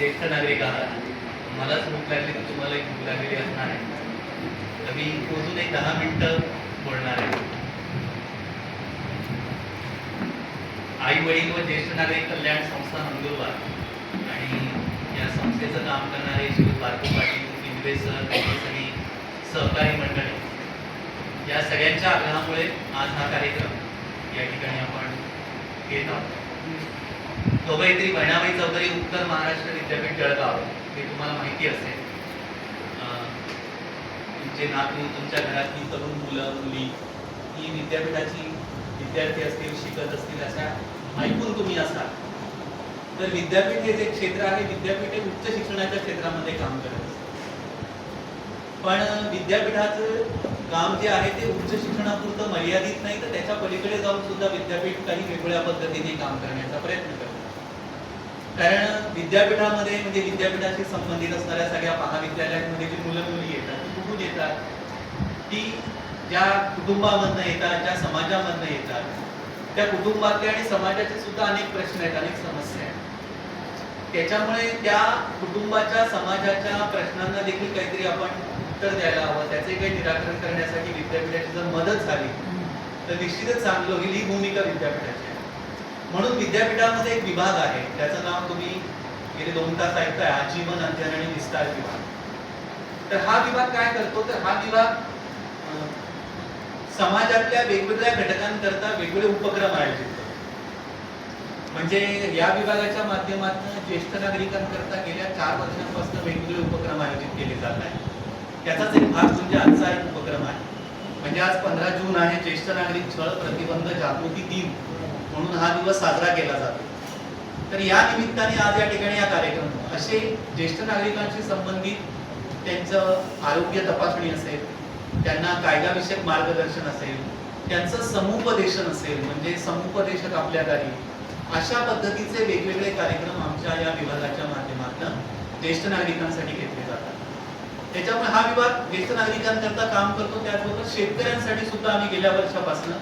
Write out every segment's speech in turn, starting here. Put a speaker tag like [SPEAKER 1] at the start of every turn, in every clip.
[SPEAKER 1] ज्येष्ठ नागरिक आहात. मलाच भूक लागली तर तुम्हालाही भूक लागलेली असणार आहे. तर मी अजून एक दहा मिनटं बोलणार आहे. आई वडील व ज्येष्ठ नागरिक कल्याण संस्था नंदुरबार आणि या संस्थेचं काम करणारे श्री बारको पाटील इंद्रे सर आणि सहकारी मंडळी. या सगळ्यांच्या आग्रहामुळे आज हा कार्यक्रम या ठिकाणी आपण घेत आहोत. कवयित्री बहिणाबाई चौधरी उत्तर महाराष्ट्र विद्यापीठ जळगाव हे तुम्हाला माहिती असेल. अं, तुमचे नातू तुमच्या घरातली तरुण मुलं मुली ही विद्यापीठाची विद्यार्थी असतील शिकत असतील अशा ऐकून तुम्ही असाल. तर विद्यापीठ हे जे क्षेत्र आहे विद्यापीठ हे उच्च शिक्षणाच्या क्षेत्रामध्ये काम करत असते. पण विद्यापीठाचं काम जे आहे ते उच्च शिक्षणापुरतं मर्यादित नाही तर त्याच्या पलीकडे जाऊन सुद्धा विद्यापीठ काही वेगवेगळ्या पद्धतीने काम करण्याचा प्रयत्न करतं. कारण विद्यापीठामध्ये म्हणजे विद्यापीठाशी संबंधित असणाऱ्या सगळ्या महाविद्यालयांमध्ये जी मुलं मुली येतात ती कुठून येतात ती ज्या कुटुंबामधनं येतात ज्या समाजामधनं येतात त्या कुटुंबातले आणि समाजाचे सुद्धा अनेक प्रश्न आहेत अनेक समस्या आहेत. त्याच्यामुळे त्या कुटुंबाच्या समाजाच्या प्रश्नांना देखील काहीतरी आपण उत्तर द्यायला हवं त्याचे काही निराकरण करण्यासाठी विद्यापीठाची जर मदत झाली तर निश्चितच चांगलं होईल ही भूमिका विद्यापीठाची म्हणून विद्यापीठामध्ये एक विभाग आहे. त्याचं नाव तुम्ही गेले दोन तास ऐकताय आजीवन अध्ययन आणि विस्तार विभाग. तर हा विभाग काय करतो? तर हा विभाग समाजातल्या वेगवेगळ्या घटकांकरता वेगवेगळे उपक्रम आयोजित करतो. म्हणजे या विभागाच्या माध्यमातून ज्येष्ठ नागरिकांकरता गेल्या चार वर्षांपासून वेगवेगळे उपक्रम आयोजित केले जात आहेत. त्याचाच एक भाग म्हणजे आजचा एक उपक्रम आहे. म्हणजे आज पंधरा जून आहे ज्येष्ठ नागरिक छळ प्रतिबंध जागृती दिन. म्हणून हा दिवस साजरा केला जातो. तर या निमित्ताने आज या ठिकाणी हा कार्यक्रम असे ज्येष्ठ नागरिकांशी संबंधित त्यांचं आरोग्य तपासणी असेल त्यांना कायदाविषयक मार्गदर्शन असेल त्यांचं समुपदेशन असेल म्हणजे समुपदेशक आपल्या घरी अशा पद्धतीचे वेगवेगळे कार्यक्रम आमच्या या विभागाच्या माध्यमातून ज्येष्ठ नागरिकांसाठी घेतले जातात. त्याच्यामुळे हा विभाग ज्येष्ठ नागरिकांकरता काम करतो त्याचबरोबर शेतकऱ्यांसाठी सुद्धा आम्ही गेल्या वर्षापासून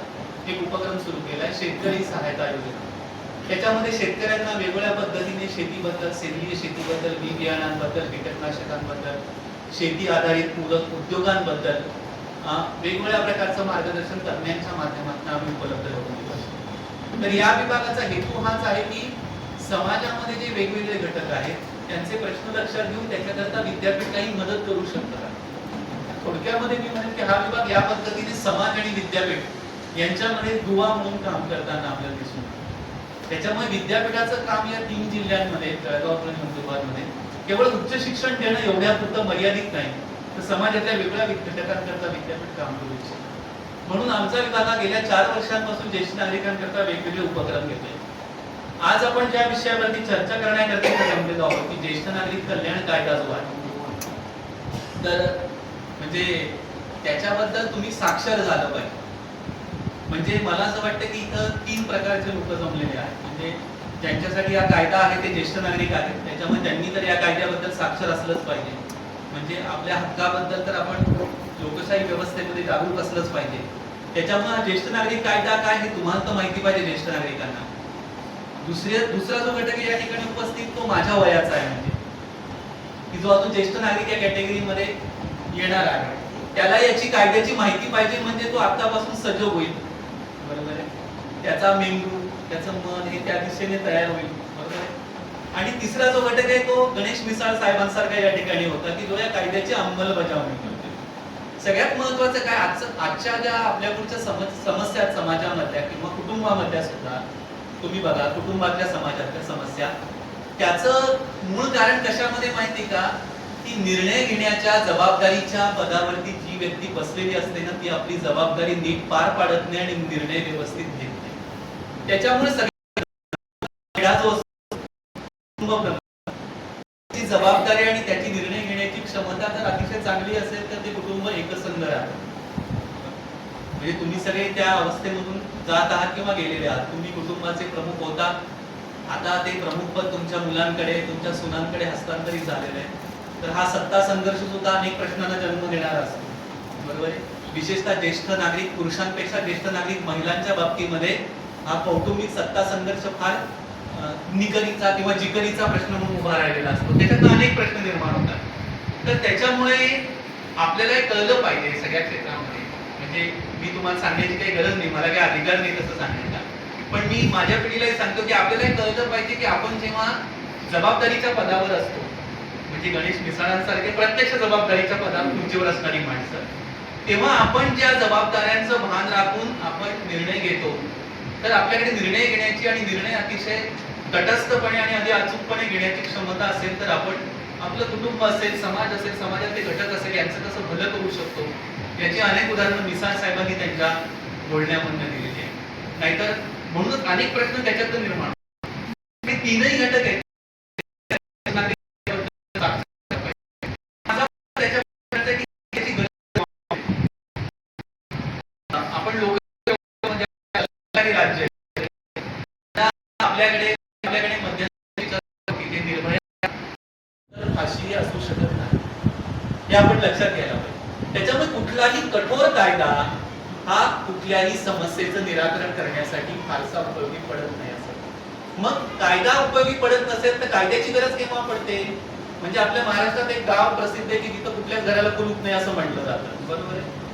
[SPEAKER 1] एक उपक्रम सुरू केलाय शेतकरी सहायता योजना. त्याच्यामध्ये शेतकऱ्यांना वेगवेगळ्या पद्धतीने शेतीबद्दल सेंद्रिय शेतीबद्दल बी बियाणांबद्दल कीटकनाशकांबद्दल शेती आधारित पूरक उद्योगांबद्दल वेगवेगळ्या प्रकारचं मार्गदर्शन तज्ञांच्या माध्यमातून आम्ही उपलब्ध करून देत तर या विभागाचा हेतू हाच आहे की समाजामध्ये जे वेगवेगळे घटक आहेत त्यांचे प्रश्न लक्षात घेऊन त्याच्याकरता विद्यापीठ काही मदत करू शकतात. थोडक्यामध्ये मी म्हणेन की हा विभाग या पद्धतीने समाज आणि विद्यापीठ यांच्यामध्ये दुवा म्हणून काम करताना आपल्याला दिसून त्याच्यामुळे विद्यापीठाचं काम या तीन जिल्ह्यांमध्ये जळगाव नंदुरबारमध्ये केवळ उच्च शिक्षण देणं एवढ्यापुरतं मर्यादित नाही. तर समाजातल्या वेगळ्या घटकांकरता विद्यापीठ काम करू इच्छित म्हणून आमचा विभाग गेल्या चार वर्षांपासून ज्येष्ठ नागरिकांकरता वेगवेगळे उपक्रम घेतले आज आपण ज्या विषयावरती चर्चा करण्याकरता जमलेलो आहोत की ज्येष्ठ नागरिक कल्याण कायदा जो आहे. तर म्हणजे त्याच्याबद्दल तुम्ही साक्षर झालं पाहिजे. म्हणजे मला असं वाटतं की इथं तीन प्रकारचे लोक जमलेले आहेत. म्हणजे ज्यांच्यासाठी हा कायदा आहे ते ज्येष्ठ नागरिक आहेत. त्याच्यामुळे त्यांनी तर या कायद्याबद्दल साक्षर असलंच पाहिजे. म्हणजे आपल्या हक्काबद्दल तर आपण लोकशाही व्यवस्थेमध्ये जागरूक असलंच पाहिजे. त्याच्यामुळे हा ज्येष्ठ नागरिक कायदा काय हे तुम्हाला तर माहिती पाहिजे ज्येष्ठ नागरिकांना. दुसऱ्या दुसरा जो घटक या ठिकाणी उपस्थित तो माझ्या वयाचा आहे म्हणजे. की जो अजून ज्येष्ठ नागरिक या कॅटेगरीमध्ये येणार आहे. त्याला याची कायद्याची माहिती पाहिजे म्हणजे तो आतापासून सजग होईल. बरोबर आहे? त्याचा मेंदू त्याचं मन हे त्या दिशेने तयार होईल. बरोबर आहे? आणि तिसरा जो घटक आहे तो गणेश मिसाळ साहेबांसारखा या ठिकाणी होता की जो या कायद्याची अंमलबजावणी करतो. सगळ्यात महत्वाचं काय? आजचं आजच्या ज्या आपल्या पुढच्या समज समस्या समाजामधल्या किंवा कुटुंबामधल्या सुद्धा तुम्ही बघा कुटुंबातल्या समाजातल्या समस्या त्याचं मूळ कारण कशामध्ये माहिती का? की निर्णय घेण्याच्या जबाबदारीच्या पदावरती जी व्यक्ती बसलेली असते ना ती आपली जबाबदारी नीट पार पाडत नाही आणि निर्णय व्यवस्थित घेत नाही. त्याच्यामुळे सगळ्या जबाबदारी आणि त्याची निर्णय घेण्याची क्षमता जर अतिशय चांगली असेल तर ते कुटुंब एकसंध राहतं. म्हणजे तुम्ही सगळे त्या अवस्थेमधून जात आहात किंवा गेलेले आहात. तुम्ही कुटुंबाचे प्रमुख होता. आता ते प्रमुख पद तुमच्या मुलांकडे तुमच्या सुनांकडे हस्तांतरित झालेलं आहे. तर हा सत्ता संघर्ष सुद्धा अनेक प्रश्नांना जन्म देणारा असतो. बरोबर आहे? विशेषतः ज्येष्ठ नागरिक पुरुषांपेक्षा ज्येष्ठ नागरिक महिलांच्या बाबतीमध्ये हा कौटुंबिक सत्ता संघर्ष फार अं, निकरीचा किंवा जिकरीचा प्रश्न म्हणून उभा राहिलेला असतो. त्याच्यात अनेक प्रश्न निर्माण होतात. तर त्याच्यामुळे आपल्याला हे कळलं पाहिजे सगळ्या क्षेत्रामध्ये. म्हणजे मी तुम्हाला सांगण्याची काही गरज नाही. मला काही अधिकार नाही तसं सांगायचा पण मी माझ्या पिढीलाही सांगतो की आपल्याला हे कळलं पाहिजे की आपण जेव्हा जबाबदारीच्या पदावर असतो म्हणजे गणेश मिसाळांसारखे प्रत्यक्ष जबाबदारीच्या पदावर तुमच्यावर असणारी माणसं तेव्हा आपण ज्या जबाबदाऱ्यांचं भान राखून आपण निर्णय घेतो तर आपल्याकडे निर्णय घेण्याची आणि निर्णय अतिशय तटस्थपणे आणि अगदी अचूकपणे घेण्याची क्षमता असेल तर आपण आपलं कुटुंब असेल समाज असेल समाजातले घटक असेल यांचं कसं भलं करू शकतो? याची अनेक उदाहरणं मिसाळ साहेबांनी त्यांच्या बोलण्यामधनं दिलेली आहे नाहीतर म्हणूनच अनेक प्रश्न त्याच्यातून निर्माण हे तीनही घटक आहेत माझा त्याच्या प्रश्नाचा आहे की त्याची गरज आपण लोक म्हणजे राज्य आपल्याकडे आपल्याकडे मध्यंतरीच्या तिथे निर्भया तर फाशी असू शकत नाही. हे आपण लक्षात घ्यायला पाहिजे. त्याच्यामुळे कुठलाही कठोर कायदा हा कुठल्याही समस्येचं निराकरण करण्यासाठी फारसा उपयोगी पडत नाही असं. मग कायदा उपयोगी पडत नसेल तर कायद्याची गरज केव्हा पडते? म्हणजे आपल्या महाराष्ट्रात एक गाव प्रसिद्ध आहे की तिथं कुठल्याच घराला कुलूप नाही असं म्हटलं जातं. बरोबर आहे?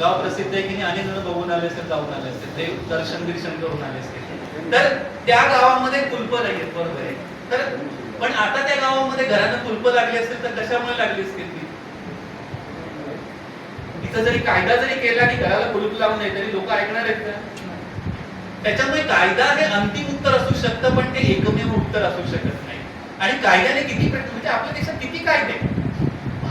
[SPEAKER 1] गाव प्रसिद्ध आहे की नाही? अनेक जण बघून आले असतील जाऊन आले असतील. ते दर्शन बिर्शन करून आले असतील. तर त्या गावामध्ये कुलप नाही आहेत, बरोबर आहे. तर पण आता त्या गावामध्ये घरानं कुलप लागली असतील तर कशामुळे लागली असतील ती? तिथं जरी कायदा जरी केला की घराला कुलूप लावून नाही तरी लोक ऐकणार आहेत का? त्याच्यामुळे कायदा हे अंतिम उत्तर असू शकतं पण ते एकमेव उत्तर असू शकत नाही. आणि कायद्याने किती म्हणजे आपल्या देशात किती कायदे आहेत?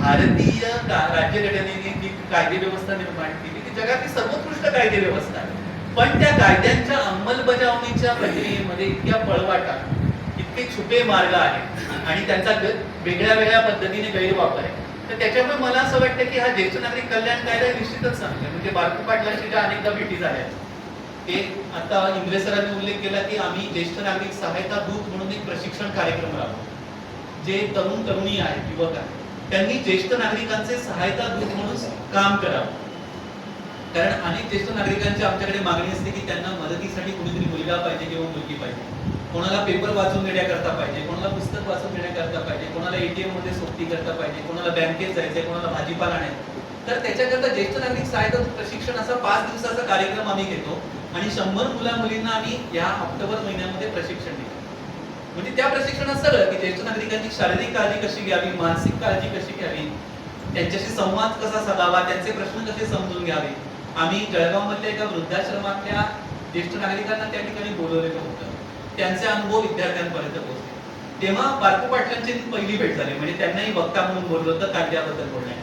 [SPEAKER 1] भारतीय राज्यघटनेने जी कायदे व्यवस्था निर्माण केली ती जगातली सर्वोत्कृष्ट कायदे व्यवस्था आहे. पण त्या कायद्यांच्या अंमलबजावणीच्या प्रक्रियेमध्ये इतक्या पळवाटा इतके छुपे मार्ग आहेत आणि त्यांचा वेगळ्या वेगळ्या पद्धतीने गैरवापर आहे. तर त्याच्यामुळे मला असं वाटतं की हा ज्येष्ठ नागरिक कल्याण कायदा निश्चितच चांगला म्हणजे बारकू पाटलांशी ज्या अनेकदा भेटी झाल्या ते आता इंग्रज सरांनी उल्लेख केला की आम्ही ज्येष्ठ नागरिक सहायता दूत म्हणून एक प्रशिक्षण कार्यक्रम राबवतो. जे तरुण तरुणी आहेत युवक आहेत. त्यांनी ज्येष्ठ नागरिकांचे सहायता दूत म्हणून काम करावं. कारण अनेक ज्येष्ठ नागरिकांची आमच्याकडे मागणी असते की त्यांना मदतीसाठी कुणीतरी मुलगा पाहिजे किंवा मुलगी पाहिजे. कोणाला पेपर वाचून देण्याकरता पाहिजे कोणाला पुस्तक वाचून देण्याकरता पाहिजे कोणाला एटीएममध्ये सोबती करता पाहिजे कोणाला बँकेत जायचंय कोणाला भाजीपाला आणायचं तर त्याच्याकरता ज्येष्ठ नागरिक सहायता प्रशिक्षण असा पाच दिवसाचा कार्यक्रम आम्ही घेतो आणि शंभर मुला मुलींना आम्ही या ऑक्टोबर महिन्यामध्ये प्रशिक्षण देतो. म्हणजे त्या प्रशिक्षणात सगळं की ज्येष्ठ नागरिकांची शारीरिक काळजी कशी घ्यावी मानसिक काळजी कशी घ्यावी त्यांच्याशी संवाद कसा साधावा त्यांचे प्रश्न कसे समजून घ्यावे? आम्ही जळगाव मधल्या एका वृद्धाश्रमातल्या ज्येष्ठ नागरिकांना त्या ठिकाणी बोलवलेलं होतं. त्यांचे अनुभव विद्यार्थ्यांपर्यंत पोहोचले. तेव्हा बारकू पाटलांची पहिली भेट झाली. म्हणजे त्यांनाही वक्ता म्हणून बोललं होतं कायद्याबद्दल बोलणे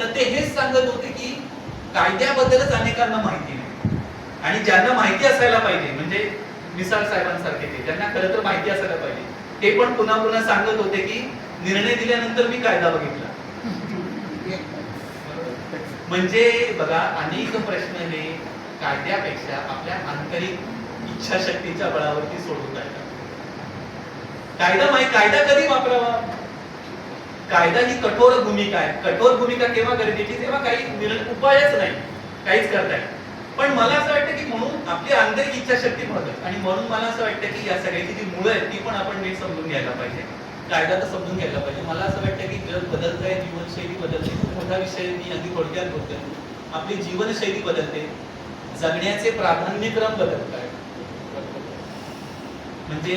[SPEAKER 1] तर ते हेच सांगत होते की कायद्याबद्दलच अनेकांना माहिती नाही. आणि ज्यांना माहिती असायला पाहिजे म्हणजे मिसाळ साहेबांसारखे ते. त्यांना खरं तर माहिती असायला पाहिजे. ते पण पुन्हा पुन्हा सांगत होते की निर्णय दिल्यानंतर मी कायदा बघितला. म्हणजे बघा अनेक प्रश्न हे कायद्यापेक्षा आपल्या आंतरिक इच्छाशक्तीच्या बळावरती सोडवता येतात कायदा माहिती कायदा कधी वापरावा? कायदा ही कठोर भूमिका आहे. कठोर भूमिका केव्हा गरजेची? तेव्हा काही उपायच नाही. काहीच करता येत पण मला असं वाटतं की म्हणून आपली आंतरिक इच्छाशक्ती महत्वाची आणि म्हणून मला असं वाटतं की या सगळ्याची जी मुळं आहेत ती पण आपण नीट समजून घ्यायला पाहिजे. कायदा तर समजून घ्यायला पाहिजे. मला असं वाटतं की जग बदलत आहे जीवनशैली बदलते खूप मोठा विषय मी अगदी थोडक्यात बोलतोय. आपली जीवनशैली बदलते. जगण्याचे प्राधान्यक्रम बदलत आहेत. म्हणजे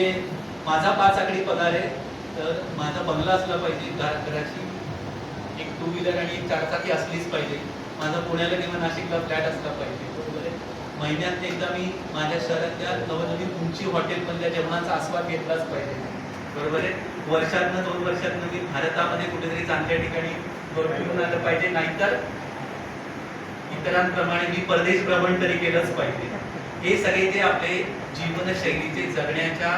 [SPEAKER 1] माझा पाच आकडी पगार आहे तर माझा बंगला असला पाहिजे घराची एक टू व्हीलर आणि एक चारचाकी असलीच पाहिजे. माझा पुण्याला किंवा नाशिकला फ्लॅट असला पाहिजे. महिन्यात एकदा मी माझ्या शहरातल्या नवनवीन उंची हॉटेलमधल्या जेवणाचा आस्वाद घेतलाच पाहिजे. बरोबर आहे? वर्षातनं दोन वर्षातनं मी भारतामध्ये कुठेतरी चांगल्या ठिकाणी फिरून आलं पाहिजे. नाहीतर इतरांप्रमाणे मी परदेश भ्रमण तरी केलंच पाहिजे. हे सगळे जे आपले जीवनशैलीचे जगण्याच्या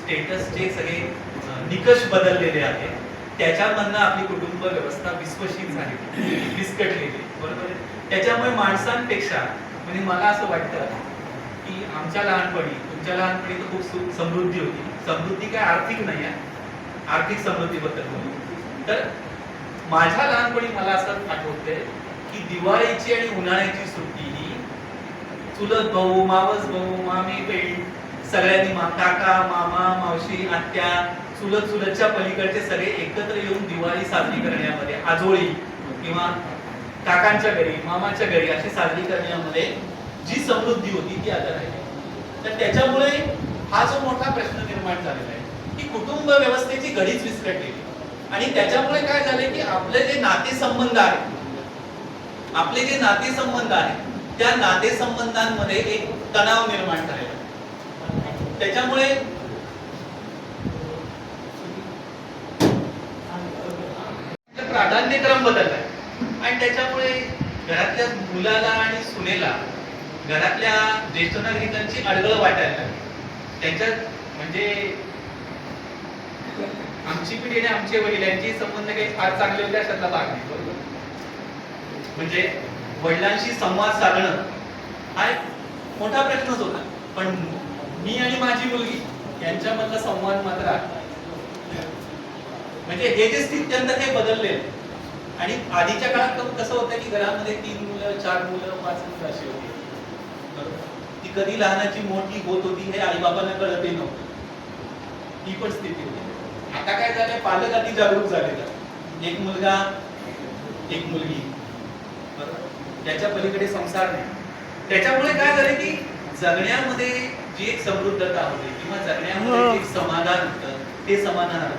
[SPEAKER 1] स्टेटसचे सगळे निकष बदललेले आहेत. त्याच्यामधनं आपली कुटुंब व्यवस्था विश्वशील झाली. विस्कटलेली. बरोबर आहे? त्याच्यामुळे माणसांपेक्षा म्हणजे मला असं वाटतं की आमच्या लहानपणी तुमच्या लहानपणी तर खूप समृद्धी होती. समृद्धी काय आर्थिक नाही आहे. आर्थिक समृद्धीबद्दल बोलू. तर माझ्या लहानपणी मला असं आठवतंय की दिवाळीची आणि उन्हाळ्याची सुट्टी ही चुलत भाऊ मावस भाऊ मामी बहीण सगळ्यांनी मा काका मामा मावशी आत्या चुलत चुलतच्या पलीकडचे सगळे एकत्र येऊन दिवाळी साजरी करण्यामध्ये आजोळी किंवा काकांच्या घरी मामाच्या घरी अशी साजरी करण्यामध्ये जी समृद्धी होती ती आता राहिली तर त्याच्यामुळे हा जो मोठा प्रश्न निर्माण झालेला आहे की कुटुंब व्यवस्थेची घडीच विस्कटलेली आणि त्याच्यामुळे काय झाले की आपले जे नातेसंबंध आहेत आपले जे नातेसंबंध आहेत त्या नातेसंबंधांमध्ये एक तणाव निर्माण झालेला त्याच्यामुळे प्राधान्यक्रम बदललाय आणि त्याच्यामुळे घरातल्या मुलाला आणि सुनेला घरातल्या ज्येष्ठ नागरिकांची अडगळ वाटायला लागली. त्यांच्यात म्हणजे आमची पिढी आणि आमचे वडील यांची संबंध काही फार चांगले होते अशातला भाग नाही. बरोबर? म्हणजे वडिलांशी संवाद साधणं हा एक मोठा प्रश्नच होता. पण मी आणि माझी मुलगी यांच्यामधला संवाद मात्र म्हणजे हे जे स्थित्यंतर हे बदलले आणि आधीच्या काळात कसं होतं की घरामध्ये तीन मुलं चार मुलं पाच मुलं अशी होती? ती कधी लहानाची मोठी होत होती हे आई बाबांना कळतही नव्हतं. ही पण स्थिती होती. आता काय झालंय? पालक अति जागरूक झालेला एक मुलगा एक मुलगी. बरोबर? त्याच्या पलीकडे संसार नाही. त्याच्यामुळे काय झालं की जगण्यामध्ये जी एक समृद्धता होती किंवा जगण्यामध्ये एक समाधान होतं ते समाधान.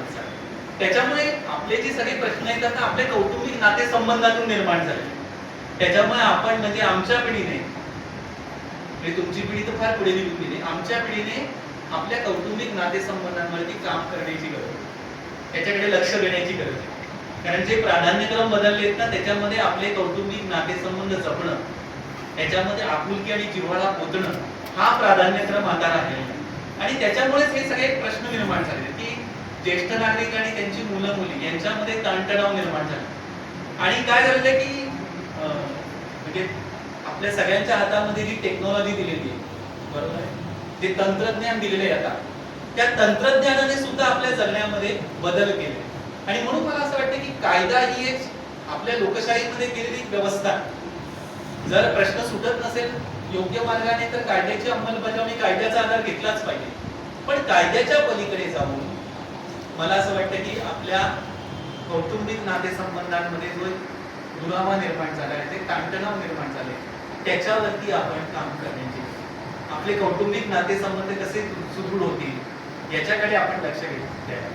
[SPEAKER 1] त्याच्यामुळे आपले जे सगळे प्रश्न आहेत आता आपले कौटुंबिक नातेसंबंधातून निर्माण झाले. त्याच्यामुळे आपण म्हणजे आमच्या पिढीने म्हणजे तुमची पिढी तर फार पुढे निघून गेली आमच्या पिढीने आपल्या कौटुंबिक नातेसंबंधांवरती काम करण्याची गरज त्याच्याकडे लक्ष देण्याची गरज आहे. कारण जे प्राधान्यक्रम बदलले आहेत ना त्याच्यामध्ये आपले कौटुंबिक नातेसंबंध जपणं त्याच्यामध्ये आपुलकी आणि जिव्हाळा पोचणं हा प्राधान्यक्रम आता राहिलेला आहे. आणि त्याच्यामुळेच हे सगळे प्रश्न निर्माण झाले. की ज्येष्ठ नागरिक आणि त्यांची मुलं मुली यांच्यामध्ये ताणतणाव निर्माण झाला. आणि काय झालं की म्हणजे आपल्या सगळ्यांच्या हातामध्ये जी टेक्नॉलॉजी दिलेली आहे बरोबर आहे? जे तंत्रज्ञान दिलेले आहे आता त्या तंत्रज्ञानाने सुद्धा आपल्या जगण्यामध्ये बदल केले. आणि म्हणून मला असं वाटतं की कायदा ही एक आपल्या लोकशाहीमध्ये केलेली व्यवस्था. जर प्रश्न सुटत नसेल योग्य मार्गाने तर कायद्याची अंमलबजावणी कायद्याचा आधार घेतलाच पाहिजे. पण कायद्याच्या पलीकडे जाऊन मला असं वाटतं की आपल्या कौटुंबिक नातेसंबंधांमध्ये जो दुरावा निर्माण झाला आहे ते ताणतणाव निर्माण झाले त्याच्यावरती आपण काम करण्याची. आपले कौटुंबिक नातेसंबंध कसे सुदृढ होतील याच्याकडे आपण लक्ष घेतलं द्यायला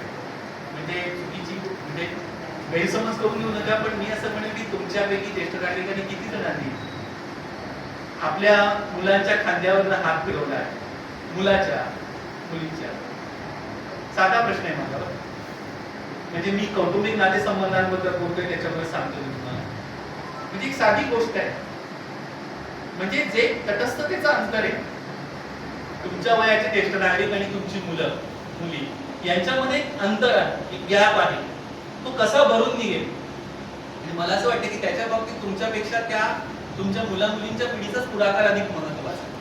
[SPEAKER 1] म्हणजे चुकीची म्हणजे गैरसमज करून घेऊ नका पण मी असं म्हणेन की तुमच्यापैकी ज्येष्ठ नागरिकांनी किती जणांनी आपल्या मुलांच्या खांद्यावर हात फिरवला आहे मुलाच्या मुलीच्या. साधा प्रश्न आहे माझा. म्हणजे मी कौटुंबिक नातेसंबंधांबद्दल बोलतोय त्याच्यामुळे सांगतो तुम्हाला. म्हणजे एक साधी गोष्ट आहे. म्हणजे जे तटस्थतेचं अंतर आहे तुमच्या वयाचे ज्येष्ठ नागरिक आणि तुमची मुलं मुली यांच्यामध्ये एक अंतर आहे एक गॅप आहे. तो कसा भरून निघेल? आणि मला असं वाटतं की त्याच्या बाबतीत तुमच्यापेक्षा त्या तुमच्या मुला मुलींच्या पिढीचाच पुढाकार अधिक महत्त्वाचा आहे.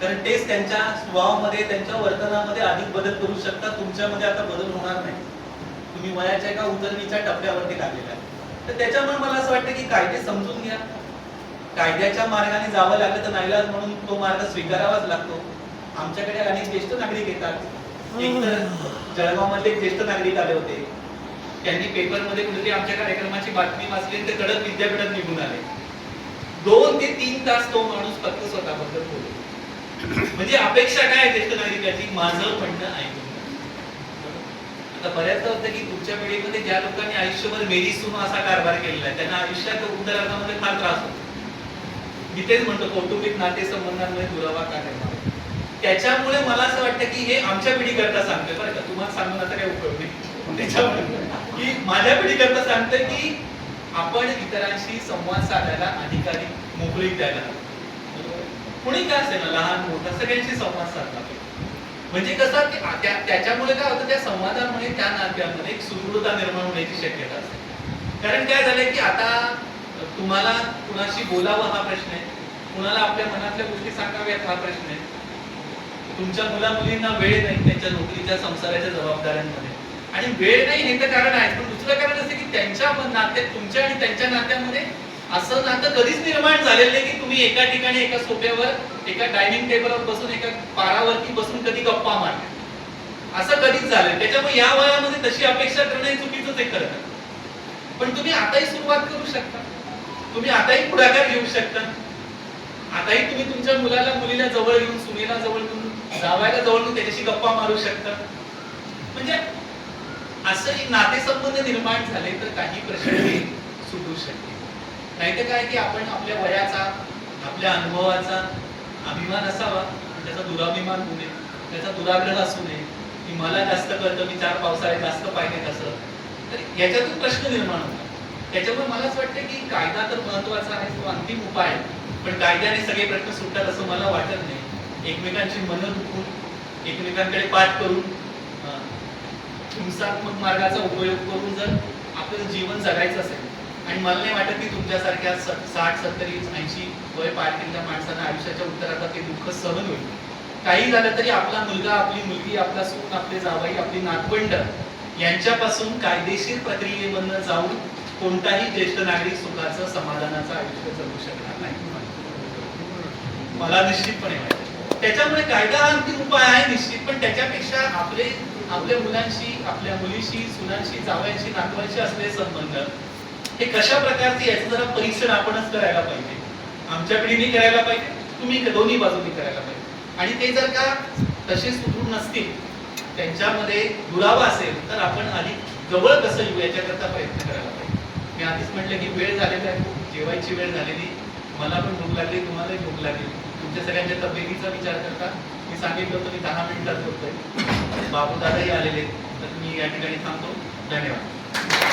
[SPEAKER 1] कारण तेच त्यांच्या स्वभावामध्ये त्यांच्या वर्तनामध्ये अधिक बदल करू शकतात तुमच्यामध्ये आता बदल होणार नाही. तुम्ही वयाच्या एका उतरणीच्या टप्प्यावरती लागलेला आहे. तर त्याच्यामुळे मला असं वाटतं की कायदे समजून घ्या. कायद्याच्या मार्गाने जावं लागलं तर नाईलाज म्हणून तो मार्ग स्वीकारावाच लागतो. आमच्याकडे अनेक ज्येष्ठ नागरिक येतात. एक तर ज्येष्ठ नागरिक आले होते. त्यांनी पेपरमध्ये कुठेतरी आमच्या कार्यक्रमाची बातमी वाचली तर ते कडक विद्यापीठात निघून आले. दोन ते तीन तास तो माणूस फक्त स्वतःबद्दल बोलतो. म्हणजे अपेक्षा काय ज्येष्ठ नागरिकाची? माझं म्हणणं ऐकून. तर बऱ्याचदा होतं की तुमच्या पिढीमध्ये ज्या लोकांनी आयुष्यभर मेरीसून असा कारभार केलेला आहे त्यांना आयुष्यात उदरणामध्ये फार त्रास होतो. मी तेच म्हणतो कौटुंबिक नातेसंबंधांमध्ये दुरावा का निर्माण त्याच्यामुळे मला असं वाटतं की हे आमच्या पिढीकरता सांगतोय बरं का. तुम्हाला सांगून आता काही उपयोग नाही. त्याच्यामुळे की माझ्या पिढीकरता सांगतोय की आपण इतरांशी संवाद साधायला अधिकाधिक मोकळीक द्यायला हवी. बरोबर? कुणी काय असेल ना लहान मोठा सगळ्यांशी संवाद साधला पाहिजे. म्हणजे कसं की त्याच्यामुळे काय होतं त्या संवादामुळे त्या नात्यामध्ये एक सुदृढता निर्माण होण्याची शक्यता असते. कारण काय झालंय की आता तुम्हाला कुणाशी बोलावं हा प्रश्न आहे. कुणाला आपल्या मनातल्या गोष्टी सांगाव्यात हा प्रश्न आहे. तुमच्या मुला मुलींना वेळ नाही त्यांच्या नोकरीच्या संसाराच्या जबाबदाऱ्यांमध्ये. आणि वेळ नाही हे तर कारण आहे. पण दुसरं कारण असं की त्यांच्या नाते नात्यात तुमच्या आणि त्यांच्या नात्यामध्ये असं नातं कधीच निर्माण झालेलं नाही की तुम्ही एका ठिकाणी एका सोफ्यावर एका डायनिंग टेबलवर बसून एका पारावरती बसून कधी गप्पा मारल्या असं कधीच झालं त्याच्यामुळे या वयामध्ये तशी अपेक्षा करणं हे चुकीचंच आहे करत पण तुम्ही आताही सुरुवात करू शकता. तुम्ही आताही पुढाकार घेऊ शकता. आताही तुम्ही तुमच्या मुलाला मुलीला जवळ घेऊन सुनेला जवळ घेऊन जावायला जवळ घेऊन त्याच्याशी गप्पा मारू शकता. म्हणजे असं एक नातेसंबंध निर्माण झाले तर काही प्रश्न नाहीतर काय की आपण आपल्या वयाचा आपल्या अनुभवाचा अभिमान असावा त्याचा दुराभिमान होऊ नये. त्याचा दुराग्रह असू नये. की मला जास्त कळतं मी चार पावसाळे जास्त पाहिजे असं तर याच्यातून प्रश्न निर्माण होतो त्याच्यामुळे मला असं वाटतं की कायदा तर महत्त्वाचा आहे तो अंतिम उपाय आहे. पण कायद्याने सगळे प्रश्न सुटतात असं मला वाटत नाही. एकमेकांची मनं दुखून एकमेकांकडे पाठ करून हिंसात्मक मार्गाचा उपयोग करून जर आपलं जीवन जगायचं असेल आणि मला नाही वाटत की तुमच्यासारख्या साठ सत्तरी ऐंशी वय पार केलेल्या माणसांना आयुष्याच्या उत्तराचा ते दुःख सहन होईल. काही झालं तरी आपला मुलगा आपली मुलगी आपला सून आपले जावाई आपली नातवंड यांच्यापासून कायदेशीर प्रक्रियेमधनं जाऊन कोणताही ज्येष्ठ नागरिक सुखाचं समाधानाचं आयुष्य जगू शकणार नाही. मला निश्चितपणे वाटतं. त्याच्यामुळे कायदा हा अंतिम उपाय आहे निश्चित पण त्याच्यापेक्षा आपले आपल्या मुलांशी आपल्या मुलीशी सुनांशी जावयांशी नातवांशी असलेले संबंध हे कशा प्रकारचे याचं जरा परीक्षण आपणच करायला पाहिजे. आमच्या पिढीने करायला पाहिजे तुम्ही दोन्ही बाजूनी करायला पाहिजे. आणि ते जर का तसे सुदृढ नसतील त्यांच्यामध्ये दुरावा असेल तर आपण आधी जवळ कसं येऊ याच्याकरता प्रयत्न करायला पाहिजे. मी आधीच म्हटलं की वेळ झालेला आहे खूप. जेवायची वेळ झालेली. मला पण भूक लागली तुम्हालाही भूक लागली. तुमच्या सगळ्यांच्या तब्येतीचा विचार करता. मी सांगितलं होतं मी दहा मिनिटात होतोय. बाबू दादाही आलेले तर मी या ठिकाणी थांबतो. धन्यवाद.